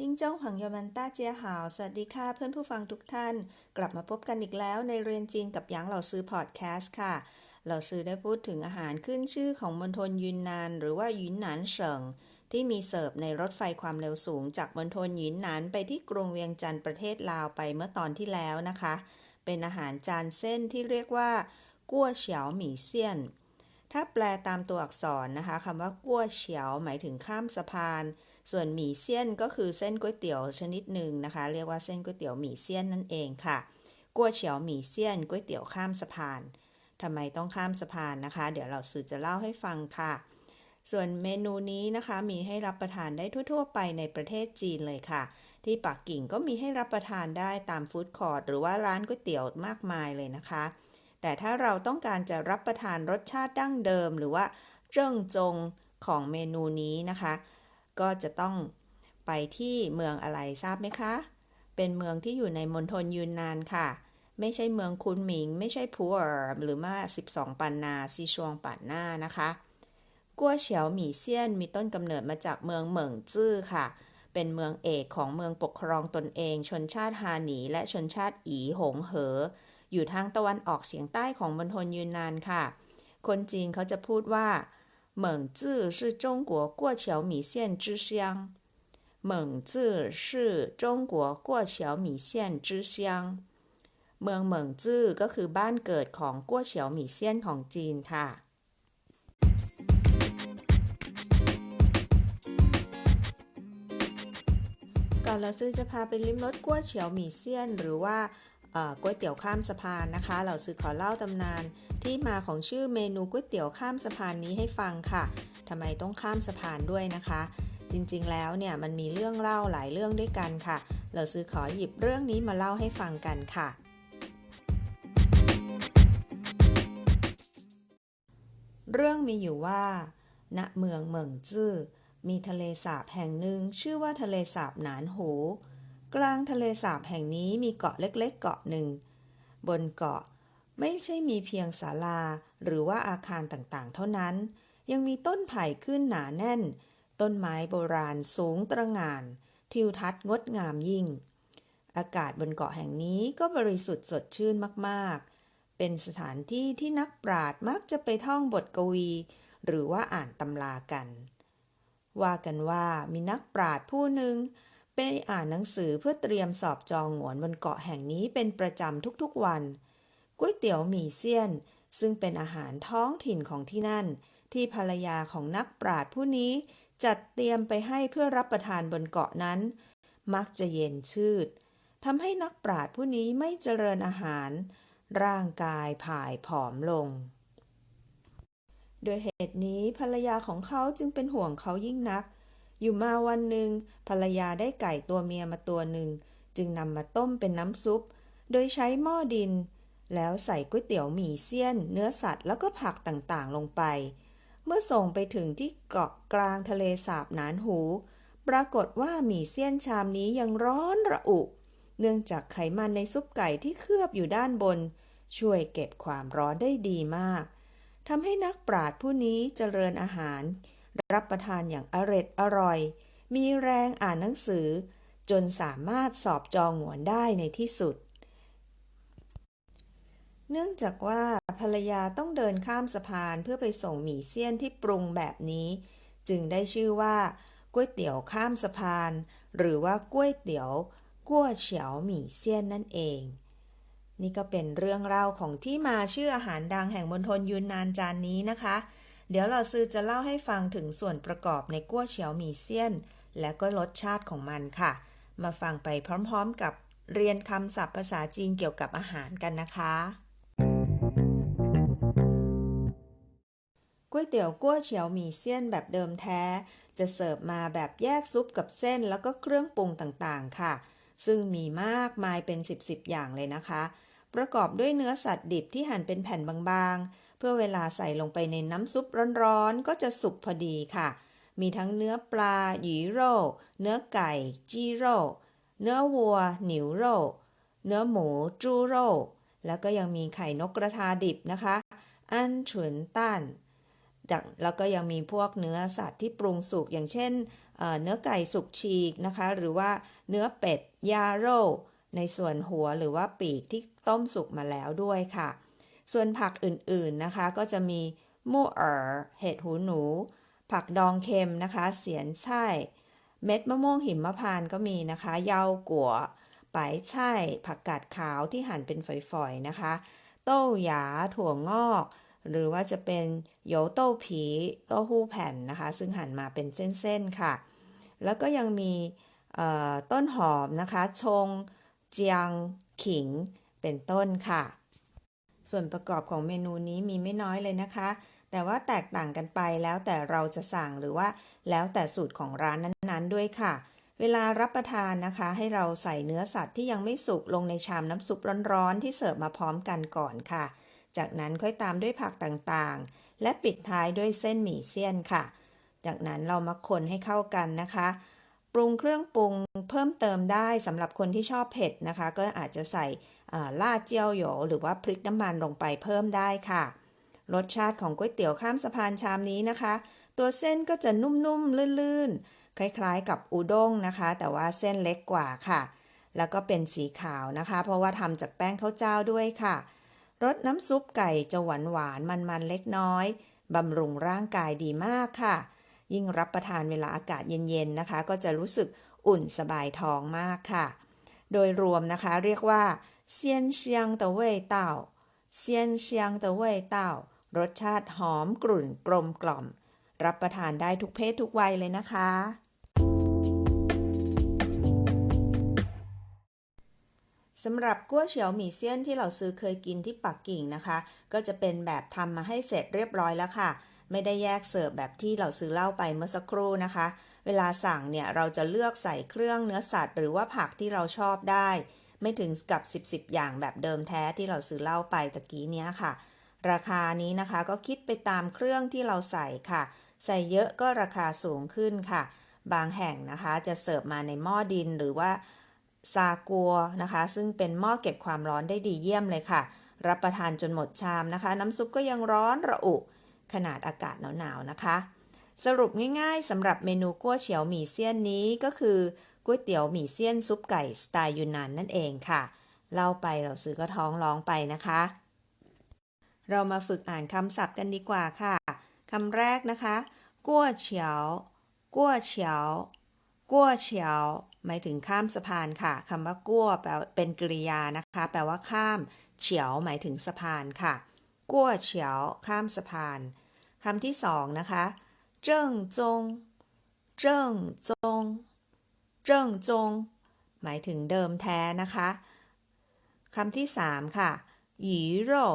ทิ้งเจ้าหังยอมันต้าเจียหาว สวัสดีค่ะเพื่อนผู้ฟังทุกท่าน กลับมาพบกันอีกแล้วในเรียนจีนกับหยางเหล่าซื้อพอดแคสต์ค่ะ เหล่าซื้อได้พูดถึงอาหารขึ้นชื่อของมณฑลยุนนาน หรือว่ายุนหนานเฉิง ที่มีเสิร์ฟในรถไฟความเร็วสูง จากมณฑลยุนนานไปที่กรุงเวียงจันทร์ประเทศลาวไปเมื่อตอนที่แล้วนะคะ เป็นอาหารจานเส้นที่เรียกว่ากั้วเฉียวหมี่เซียน ถ้าแปลตามตัวอักษรนะคะคำว่ากั้วเฉียวหมายถึงข้ามสะพาน ส่วนหมี่เซียนก็คือเส้นก๋วยเตี๋ยวชนิดหนึ่งนะคะ เรียกว่าเส้นก๋วยเตี๋ยวหมี่เซียนนั่นเองค่ะกั้วเฉียวหมี่เซียนก๋วยเตี๋ยวข้ามสะพานทำไมต้องข้ามสะพานนะคะ เดี๋ยวเราสื่อจะเล่าให้ฟังค่ะ ส่วนเมนูนี้นะคะมีให้รับประทานได้ทั่ว ๆ ไปในประเทศจีนเลยค่ะ ที่ปักกิ่งก็มีให้รับประทานได้ตามฟู้ดคอร์ทหรือว่าร้านก๋วยเตี๋ยวมากมายเลยนะคะ แต่ถ้าเราต้องการจะรับประทานรสชาติดั้งเดิม หรือว่าเจิ้งจงของเมนูนี้นะคะ ก็จะต้องไปที่เมืองอะไรทราบไหมคะ เป็นเมืองที่อยู่ในมณฑลยูนนานค่ะ ไม่ใช่เมืองคุนหมิง ไม่ใช่พัวหรือว่า12 ปันนาซีชวงปันนานะคะกัวเฉียวหมี่เซียนมีต้นกำเนิดมาจากเมืองเหมิงจื้อค่ะ เป็นเมืองเอกของเมืองปกครองตนเอง ชนชาติฮาหนีและชนชาติอีหงเหอ อยู่ทางตะวันออกเฉียงใต้ของมณฑลยูนนานค่ะ คนจีนเขาจะพูดว่า เหมิงจื้อ是中国过桥米线之乡เหมิงจื้อ是中国过桥米线之乡เมืองเหมิงจื้อก็คือบ้านเกิดของกัวเฉียวหมี่เซียนของจีนค่ะ ก่อนเราซื้อจะพาไปลิ้มรสกัวเฉียวหมี่เซียน หรือว่า ก๋วยเตี๋ยวข้ามสะพานนะคะเราซื้อขอเล่าตำนานที่มาของชื่อเมนูก๋วยเตี๋ยวข้ามสะพานนี้ให้ฟังค่ะทำไมต้องข้ามสะพานด้วยนะคะ จริงๆแล้วเนี่ยมันมีเรื่องเล่าหลายเรื่องด้วยกันค่ะเราซื้อขอหยิบเรื่องนี้มาเล่าให้ฟังกันค่ะเรื่องมีอยู่ว่า ณ เมืองเหมิงจื้อ มีทะเลสาบแห่งหนึ่งชื่อว่าทะเลสาบหนานหู กลางทะเลสาบแห่งนี้มีเกาะเล็กๆ เกาะหนึ่ง บนเกาะไม่ใช่มีเพียงศาลาหรือว่าอาคารต่างๆ เท่านั้น ยังมีต้นไผ่ขึ้นหนาแน่น ต้นไม้โบราณสูงตระหง่าน ทิวทัศน์งดงามยิ่ง อากาศบนเกาะแห่งนี้ก็บริสุทธิ์สดชื่นมากๆ เป็นสถานที่ที่นักปราชญ์มักจะไปท่องบทกวี หรือว่าอ่านตำรากัน ว่ากันว่ามีนักปราชญ์ผู้หนึ่ง ไปอ่านหนังสือเพื่อเตรียมสอบจองหงวนบนเกาะแห่งนี้เป็นประจำทุกๆวันก๋วยเตี๋ยวหมี่เซียน ซึ่งเป็นอาหารท้องถิ่นของที่นั่น ที่ภรรยาของนักปราชญ์ผู้นี้จัดเตรียมไปให้เพื่อรับประทานบนเกาะนั้น มักจะเย็นชืดทำให้นักปราชญ์ผู้นี้ไม่เจริญอาหาร ร่างกายผายผอมลง โดยเหตุนี้ภรรยาของเขาจึงเป็นห่วงเขายิ่งนัก อยู่มาวันหนึ่งภรรยาได้ไก่ตัวเมียมาตัวหนึ่ง จึงนำมาต้มเป็นน้ำซุป โดยใช้หม้อดิน แล้วใส่ก๋วยเตี๋ยวหมี่เซียน เนื้อสัตว์แล้วก็ผักต่างๆลงไป เมื่อส่งไปถึงที่เกาะกลางทะเลสาบหนานหู ปรากฏว่าหมี่เซียนชามนี้ยังร้อนระอุ เนื่องจากไขมันในซุปไก่ที่เคลือบอยู่ด้านบน ช่วยเก็บความร้อนได้ดีมากทำให้นักปราชญ์ผู้นี้เจริญอาหาร รับประทานอย่างอร็ดอร่อย มีแรงอ่านหนังสือ จนสามารถสอบจองหวนได้ในที่สุด เนื่องจากว่าภรรยาต้องเดินข้ามสะพานเพื่อไปส่งหมี่เซียนที่ปรุงแบบนี้ จึงได้ชื่อว่าก๋วยเตี๋ยวข้ามสะพาน หรือว่าก๋วยเตี๋ยวกั้วเฉียวหมี่เซียนนั่นเอง นี่ก็เป็นเรื่องเล่าของที่มาชื่ออาหารดังแห่งมณฑลยูนนานจานนี้นะคะ เดี๋ยวเราซื้อจะเล่าให้ฟังถึงส่วนประกอบในกั้วเฉียวหมี่เซียน และก็รสชาติของมันค่ะ มาฟังไปพร้อมๆกับเรียนคำศัพท์ภาษาจีนเกี่ยวกับอาหารกันนะคะก๋วยเตี๋ยวกั้วเฉียวหมี่เซียนแบบเดิมแท้ จะเสิร์ฟมาแบบแยกซุปกับเส้นแล้วก็เครื่องปรุงต่างๆค่ะ ซึ่งมีมากมายเป็นสิบๆอย่างเลยนะคะ ประกอบด้วยเนื้อสัตว์ดิบที่หั่นเป็นแผ่นบางๆ เพื่อเวลาใส่ลงไปในน้ำซุปร้อนๆ ก็จะสุกพอดีค่ะ มีทั้งเนื้อปลาหยีโร่ เนื้อไก่จีโร่ เนื้อวัว หนิวโร่ เนื้อหมูจูโร่ แล้วก็ยังมีไข่นกกระทาดิบนะคะ อันฉุนต้านจากแล้วก็ยังมีพวกเนื้อสัตว์ที่ปรุงสุกอย่างเช่นเอ่อเนื้อไก่สุกฉีกนะคะ หรือว่าเนื้อเป็ดยาโร่ในส่วนหัวหรือว่าปีกที่ต้มสุกมาแล้วด้วยค่ะ ส่วนผักอื่นๆนะคะ ก็จะมีมู่เอ๋อเห็ดหูหนู ผักดองเค็มนะคะ เสียนไช่เม็ดมะม่วงหิมพานต์ก็มีนะคะ เยากัวไปไช่ผักกาดขาวที่หั่นเป็นฝอยๆนะคะ เต้าหยาถั่วงอก หรือว่าจะเป็นโยเต้าผีเต้าหู้แผ่นนะคะ ซึ่งหั่นมาเป็นเส้นๆค่ะ แล้วก็ยังมีต้นหอมนะคะ ชง เจียงขิงเป็นต้นค่ะ ส่วนประกอบของเมนูนี้มีไม่น้อยเลยนะคะ แต่ว่าแตกต่างกันไปแล้วแต่เราจะสั่งหรือว่า แล้วแต่สูตรของร้านนั้นๆ ด้วยค่ะ เวลารับประทานนะคะ ให้เราใส่เนื้อสัตว์ที่ยังไม่สุกลงในชามน้ำซุปร้อนๆ ที่เสิร์ฟมาพร้อมกันก่อนค่ะ จากนั้นค่อยตามด้วยผักต่างๆ และปิดท้ายด้วยเส้นหมี่เซี่ยนค่ะ จากนั้นเรามาคนให้เข้ากันนะคะปรุงเครื่องปรุงเพิ่มเติมได้สำหรับคนที่ชอบเผ็ดนะคะ ก็อาจจะใส่ ล่าเจียวโหยหรือว่าพริกน้ำมันลงไปเพิ่มได้ค่ะ รสชาติของก๋วยเตี๋ยวข้ามสะพานชามนี้นะคะ ตัวเส้นก็จะนุ่มๆ ลื่นๆ คล้ายๆ กับอุด้งนะคะ แต่ว่าเส้นเล็กกว่าค่ะ แล้วก็เป็นสีขาวนะคะ เพราะว่าทำจากแป้งข้าวเจ้าด้วยค่ะรสน้ำซุปไก่จะหวานหวานๆมันๆเล็กน้อยบำรุงร่างกายดีมากค่ะ ยิ่งรับประทานเวลาอากาศเย็นๆนะคะ ก็จะรู้สึกอุ่นสบายท้องมากค่ะ โดยรวมนะคะเรียกว่า เซียนเซียงตะเว่ยเต้าเซียนเซียงตะเว่ยเต้ารสชาติหอมกลุ่นกลมกล่อม รับประทานได้ทุกเพศทุกวัยเลยนะคะ สำหรับกั้วเฉียวหมี่เซียนที่เราซื้อเคยกินที่ปักกิ่งนะคะ ก็จะเป็นแบบทำมาให้เสร็จเรียบร้อยแล้วค่ะ ไม่ได้แยกเสิร์ฟแบบที่เราซื้อเล้าไปเมื่อสักครู่นะคะ เวลาสั่งเนี่ยเราจะเลือกใส่เครื่องเนื้อสัตว์ หรือว่าผักที่เราชอบได้ ไม่ถึงกับ 10 10 อย่างแบบเดิมแท้ที่เราซื้อเหล้าไปตะกี้เนี้ยค่ะ ราคานี้นะคะก็คิดไปตามเครื่องที่เราใส่ค่ะ ใส่เยอะก็ราคาสูงขึ้นค่ะ บางแห่งนะคะจะเสิร์ฟมาในหม้อดินหรือว่าซากัวนะคะ ซึ่งเป็นหม้อเก็บความร้อนได้ดีเยี่ยมเลยค่ะ รับประทานจนหมดชามนะคะ น้ำซุปก็ยังร้อนระอุ ขนาดอากาศหนาวๆนะคะ สรุปง่ายๆสำหรับเมนูกั้วเฉียวหมี่เซียนนี้ก็คือ ก๋วยเตี๋ยวหมี่เซียนซุปไก่สไตล์ยูนนานนั่นเองค่ะ เล่าไปเราซื้อก็ท้องร้องไปนะคะ เรามาฝึกอ่านคำศัพท์กันดีกว่าค่ะคำแรกนะคะกั้วเฉียวกั้วเฉียวกั้วเฉียวหมายถึงข้ามสะพานค่ะคำว่ากั้วแปลเป็นกริยานะคะ แปลว่าข้าม เฉียวหมายถึงสะพานค่ะกั้วเฉียวข้ามสะพานคำที่สองนะคะเจิ้งจงเจิ้งจง เจิ้งจง หมายถึงเดิมแท้นะคะคำที่สามค่ะหยีโร่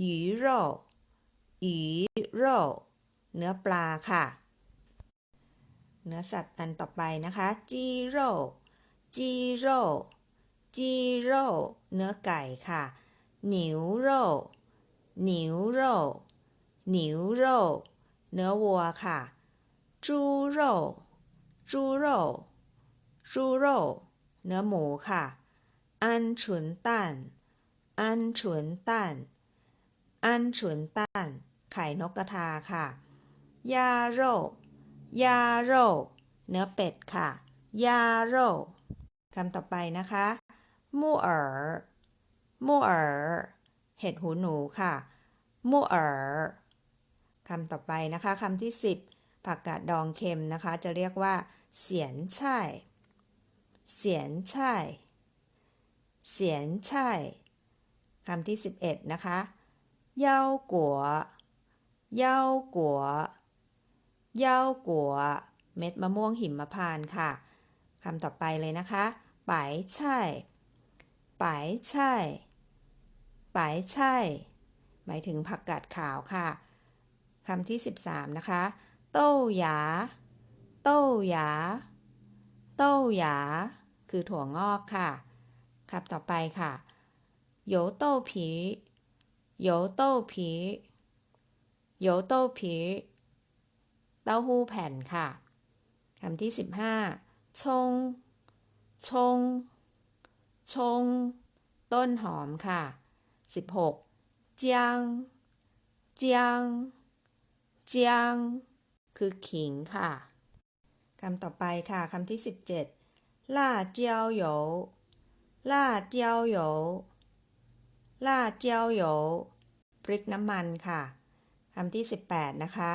หยีโร่หยีโร่เนื้อปลาค่ะ เนื้อสัตว์อันต่อไปนะคะ จีโร่จีโร่จีโร่เนื้อไก่ค่ะหนิวโร่หนิวโร่หนิวโร่เนื้อวัวค่ะ จูโร่จูโร่ จูโร่เนื้อหมูค่ะอันฉุนตันอันฉุนตันอันฉุนตันไข่นกกระทาค่ะยาโรยาโรเนื้อเป็ดค่ะยาโรคำต่อไปนะคะมูเอ๋อมูเอ๋อเห็ดหูหนูค่ะมูเอ๋อคำต่อไปนะคะคำที่ 10 ผักกาดดองเค็มนะคะ จะเรียกว่า เสียนไช่ เสียนไช่เสียนไช่คำที่ 11 นะคะเย้ากัวเย้ากัวเย้ากัวเม็ดมะม่วงหิมพานต์ค่ะคำต่อไปเลยนะคะปายช่ปายช่ปายช่หมายถึงผักกาดขาวค่ะคำที่ 13 นะคะ เต้าหยา เต้าหยา เต้าหยา คือถั่วงอกค่ะคำต่อไปค่ะโยเต้ผีโยเต้ผีโยเต้ผีเต้าหู้แผ่นค่ะคำที่ 15 ชง ชง ชง ต้นหอมค่ะ 16เจียงเจียงเเจียง คือขิงค่ะคำต่อไปค่ะคำที่ 17 ล่าเจียวโหยวล่าเจียวโหยวล่าเจียวโหยวพริกน้ำมันค่ะ คำที่ 18 นะคะ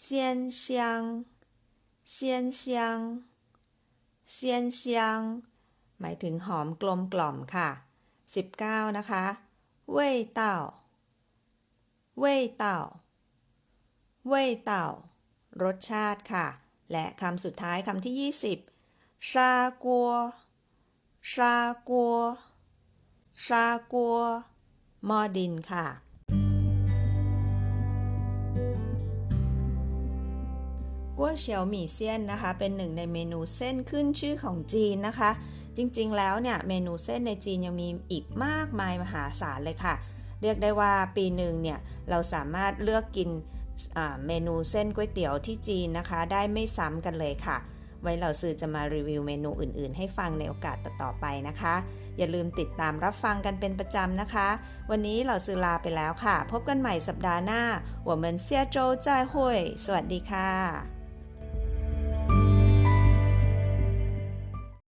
เซียนเซียงเซียนเซียงเซียนเซียงหมายถึงหอมกลมกล่อมค่ะ 19 นะคะเว่ยเต้าเว่ยเต้าเว่ยเต้ารสชาติค่ะ และคำสุดท้ายคำที่ 20 ชากัวชากัวชากัวหม้อดินค่ะ กัวเฉียวหมี่เซียนนะคะ เป็นหนึ่งในเมนูเส้นขึ้นชื่อของจีนนะคะ จริงๆ แล้วเนี่ย เมนูเส้นในจีนยังมีอีกมากมายมหาศาลเลยค่ะ เรียกได้ว่าปีหนึ่งเนี่ย เราสามารถเลือกกินอ่าเมนูเส้นก๋วยเตี๋ยวที่จีนนะคะ ได้ไม่ซ้ำกันเลยค่ะ ไว้เหล่าสื่อจะมารีวิวเมนูอื่น ๆ ให้ฟังในโอกาสต่อๆไปนะคะ อย่าลืมติดตามรับฟังกันเป็นประจำนะคะ วันนี้เหล่าสื่อลาไปแล้วค่ะ พบกันใหม่สัปดาห์หน้าหัวเหมือนเซียโจจ้ายห่วยสวัสดีค่ะ